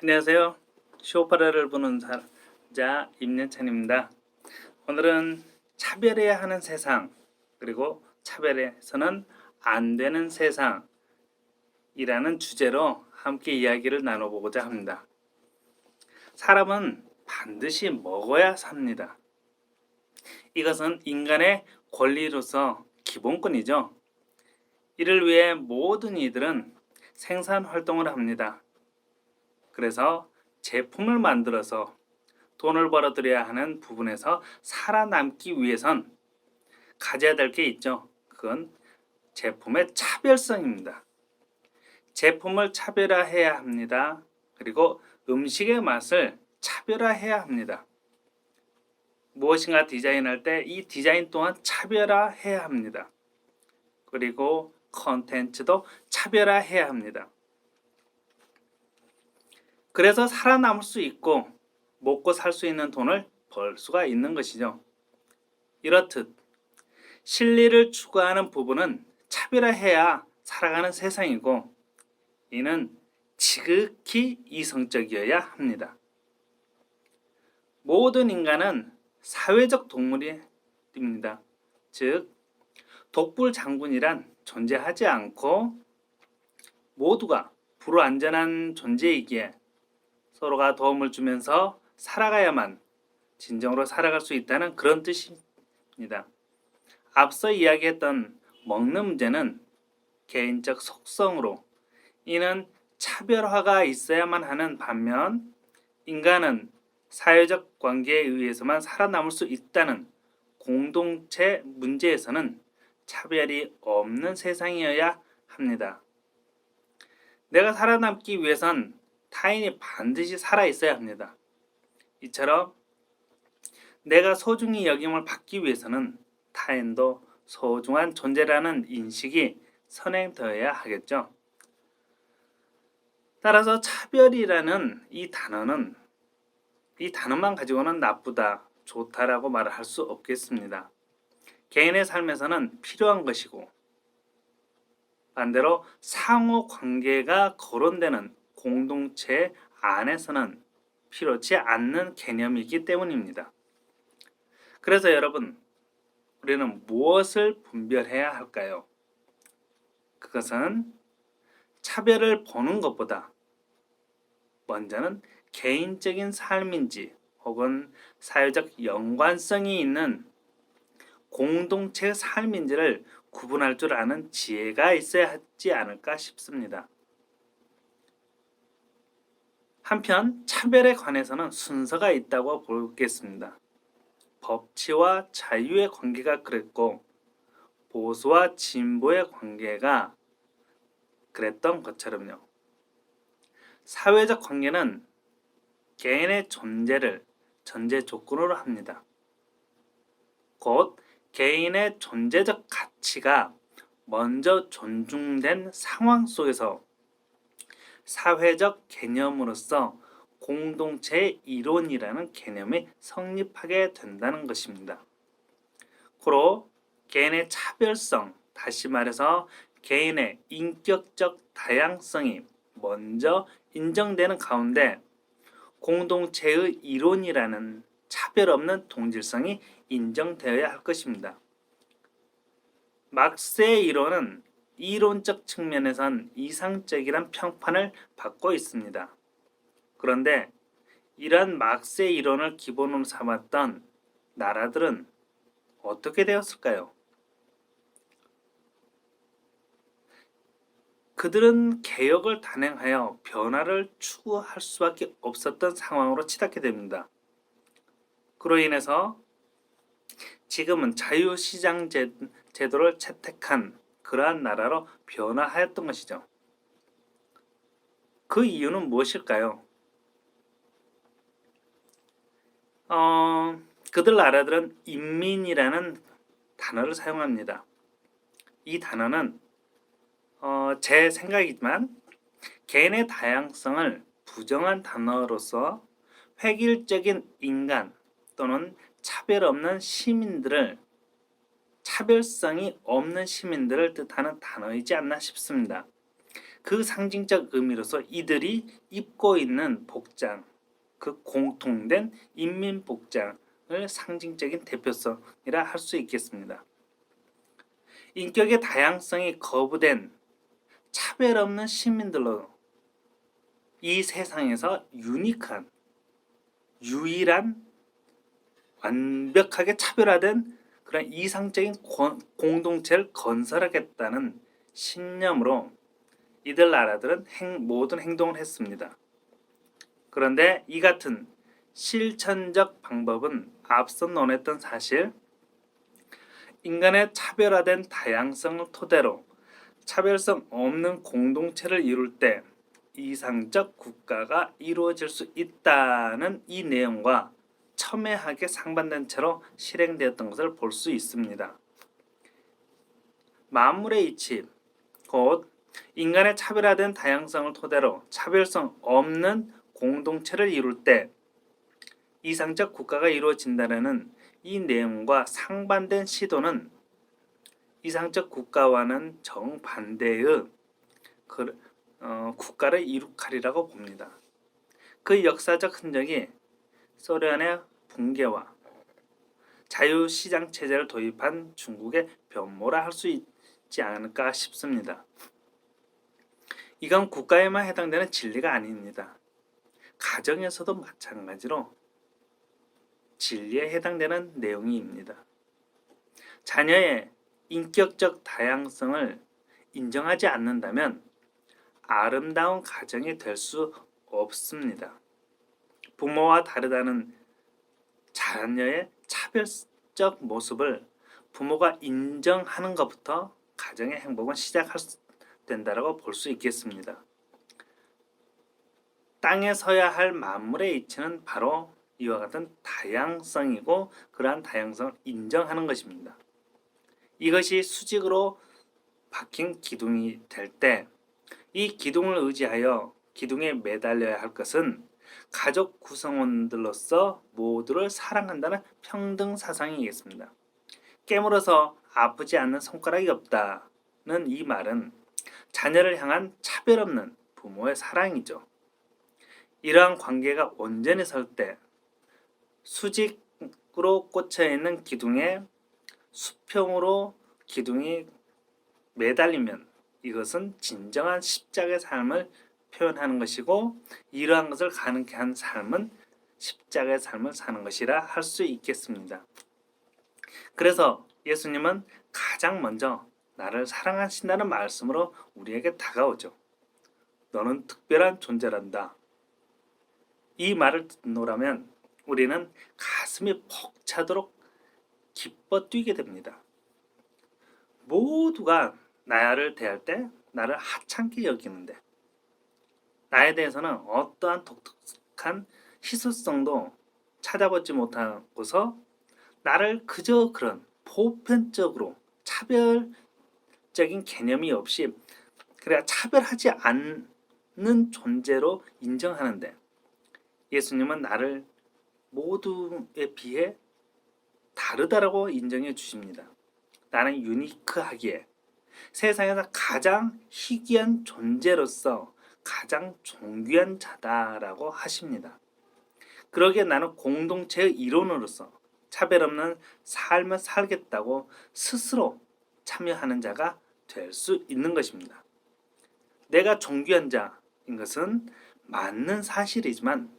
안녕하세요. 쇼파라를 보는 자 임년찬입니다. 오늘은 차별해야 하는 세상 그리고 차별해서는 안 되는 세상이라는 주제로 함께 이야기를 나눠보고자 합니다. 사람은 반드시 먹어야 삽니다. 이것은 인간의 권리로서 기본권이죠. 이를 위해 모든 이들은 생산 활동을 합니다. 그래서 제품을 만들어서 돈을 벌어들여야 하는 부분에서 살아남기 위해선 가져야 될 게 있죠. 그건 제품의 차별성입니다. 제품을 차별화해야 합니다. 그리고 음식의 맛을 차별화해야 합니다. 무엇인가 디자인할 때 이 디자인 또한 차별화해야 합니다. 그리고 컨텐츠도 차별화해야 합니다. 그래서 살아남을 수 있고 먹고 살 수 있는 돈을 벌 수가 있는 것이죠. 이렇듯 실리를 추구하는 부분은 차별화해야 살아가는 세상이고 이는 지극히 이성적이어야 합니다. 모든 인간은 사회적 동물입니다. 즉 독불 장군이란 존재하지 않고 모두가 불안전한 존재이기에 서로가 도움을 주면서 살아가야만 진정으로 살아갈 수 있다는 그런 뜻입니다. 앞서 이야기했던 먹는 문제는 개인적 속성으로 이는 차별화가 있어야만 하는 반면 인간은 사회적 관계에 의해서만 살아남을 수 있다는 공동체 문제에서는 차별이 없는 세상이어야 합니다. 내가 살아남기 위해선 타인이 반드시 살아 있어야 합니다. 이처럼 내가 소중히 여김을 받기 위해서는 타인도 소중한 존재라는 인식이 선행되어야 하겠죠. 따라서 차별이라는 이 단어는 이 단어만 가지고는 나쁘다, 좋다라고 말을 할 수 없겠습니다. 개인의 삶에서는 필요한 것이고 반대로 상호 관계가 거론되는 공동체 안에서는 필요치 않는 개념이기 때문입니다. 그래서 여러분, 우리는 무엇을 분별해야 할까요? 그것은 차별을 보는 것보다 먼저는 개인적인 삶인지 혹은 사회적 연관성이 있는 공동체 삶인지를 구분할 줄 아는 지혜가 있어야 하지 않을까 싶습니다. 한편 차별에 관해서는 순서가 있다고 보겠습니다. 법치와 자유의 관계가 그랬고 보수와 진보의 관계가 그랬던 것처럼요. 사회적 관계는 개인의 존재를 전제 조건으로 합니다. 곧 개인의 존재적 가치가 먼저 존중된 상황 속에서 사회적 개념으로서 공동체의 이론이라는 개념이 성립하게 된다는 것입니다. 고로 개인의 차별성, 다시 말해서 개인의 인격적 다양성이 먼저 인정되는 가운데 공동체의 이론이라는 차별 없는 동질성이 인정되어야 할 것입니다. 막스의 이론은 이론적 측면에선 이상적이란 평판을 받고 있습니다. 그런데 이러한 막스의 이론을 기본으로 삼았던 나라들은 어떻게 되었을까요? 그들은 개혁을 단행하여 변화를 추구할 수밖에 없었던 상황으로 치닫게 됩니다. 그로 인해서 지금은 자유시장 제도를 채택한 그러한 나라로 변화하였던 것이죠. 그 이유는 무엇일까요? 어, 그들 나라들은 인민이라는 단어를 사용합니다. 이 단어는 어, 제 생각이지만 개인의 다양성을 부정한 단어로서 획일적인 인간 또는 차별 없는 시민들을 차별성이 없는 시민들을 뜻하는 단어이지 않나 싶습니다. 그 상징적 의미로서 이들이 입고 있는 복장, 그 공통된 인민 복장을 상징적인 대표성이라 할 수 있겠습니다. 인격의 다양성이 거부된 차별 없는 시민들로 이 세상에서 유니크한 유일한 완벽하게 차별화된 그런 이상적인 권- 공동체를 건설하겠다는 신념으로 이들 나라들은 행- 모든 행동을 했습니다. 그런데 이 같은 실천적 방법은 앞서 논했던 사실 인간의 차별화된 다양성을 토대로 차별성 없는 공동체를 이룰 때 이상적 국가가 이루어질 수 있다는 이 내용과 첨예하게 상반된 채로 실행되었던 것을 볼 수 있습니다. 만물의 이치, 곧 인간의 차별화된 다양성을 토대로 차별성 없는 공동체를 이룰 때 이상적 국가가 이루어진다는 이 내용과 상반된 시도는 이상적 국가와는 정반대의 그, 어, 국가를 이룩하리라고 봅니다. 그 역사적 흔적이 소련의 붕괴와 자유시장 체제를 도입한 중국의 변모라 할 수 있지 않을까 싶습니다. 이건 국가에만 해당되는 진리가 아닙니다. 가정에서도 마찬가지로 진리에 해당되는 내용입니다. 자녀의 인격적 다양성을 인정하지 않는다면 아름다운 가정이 될 수 없습니다. 부모와 다르다는 자녀의 차별적 모습을 부모가 인정하는 것부터 가정의 행복은 시작할 수 된다라고 볼 수 있겠습니다. 땅에 서야 할 만물의 이치는 바로 이와 같은 다양성이고 그러한 다양성을 인정하는 것입니다. 이것이 수직으로 박힌 기둥이 될 때 이 기둥을 의지하여 기둥에 매달려야 할 것은 가족 구성원들로서 모두를 사랑한다는 평등 사상이겠습니다. 깨물어서 아프지 않는 손가락이 없다는 이 말은 자녀를 향한 차별 없는 부모의 사랑이죠. 이러한 관계가 온전히 설 때 수직으로 꽂혀 있는 기둥에 수평으로 기둥이 매달리면 이것은 진정한 십자가의 삶을 표현하는 것이고 이러한 것을 가능케 한 삶은 십자가의 삶을 사는 것이라 할 수 있겠습니다. 그래서 예수님은 가장 먼저 나를 사랑하신다는 말씀으로 우리에게 다가오죠. 너는 특별한 존재란다. 이 말을 듣노라면 우리는 가슴이 벅차도록 기뻐 뛰게 됩니다. 모두가 나를 대할 때 나를 하찮게 여기는데 나에 대해서는 어떠한 독특한 희소성도 찾아보지 못하고서 나를 그저 그런 보편적으로 차별적인 개념이 없이 그래야 차별하지 않는 존재로 인정하는데 예수님은 나를 모두에 비해 다르다라고 인정해 주십니다. 나는 유니크하기에 세상에서 가장 희귀한 존재로서 가장 존귀한 자다라고 하십니다. 그러기에 나는 공동체의 일원으로서 차별 없는 삶을 살겠다고 스스로 참여하는 자가 될 수 있는 것입니다. 내가 존귀한 자인 것은 맞는 사실이지만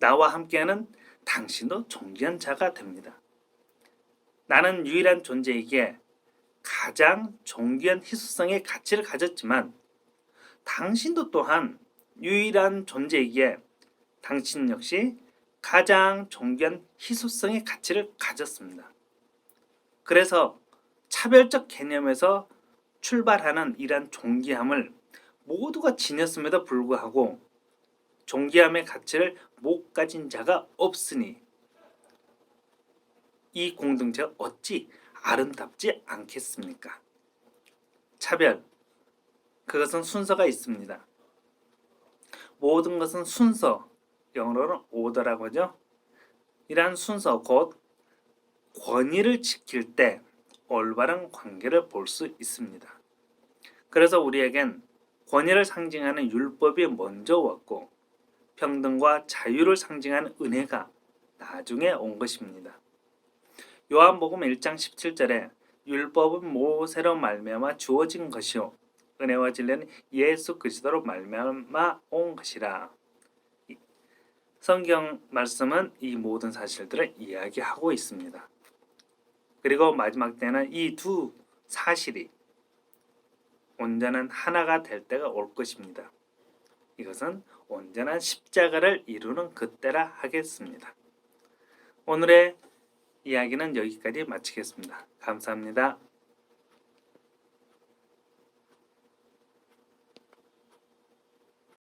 나와 함께하는 당신도 존귀한 자가 됩니다. 나는 유일한 존재이기에 가장 존귀한 희소성의 가치를 가졌지만 당신도 또한 유일한 존재이기에 당신 역시 가장 존귀한 희소성의 가치를 가졌습니다. 그래서 차별적 개념에서 출발하는 이러한 존귀함을 모두가 지녔음에도 불구하고 존귀함의 가치를 못 가진 자가 없으니 이 공동체가 어찌 아름답지 않겠습니까? 차별 그것은 순서가 있습니다. 모든 것은 순서 영어로는 오더라고 하죠. 이러한 순서 곧 권위를 지킬 때 올바른 관계를 볼 수 있습니다. 그래서 우리에겐 권위를 상징하는 율법이 먼저 왔고 평등과 자유를 상징하는 은혜가 나중에 온 것입니다. 요한복음 1장 17절에 율법은 모세로 말미암아 주어진 것이요 은혜와 진리는 예수 그리스도로 말미암아 온 것이라. 이- 성경 말씀은 이 모든 사실들을 이야기하고 있습니다. 그리고 마지막 때는 이 두 사실이 온전한 하나가 될 때가 올 것입니다. 이것은 온전한 십자가를 이루는 그때라 하겠습니다. 오늘의 이야기는 여기까지 마치겠습니다. 감사합니다.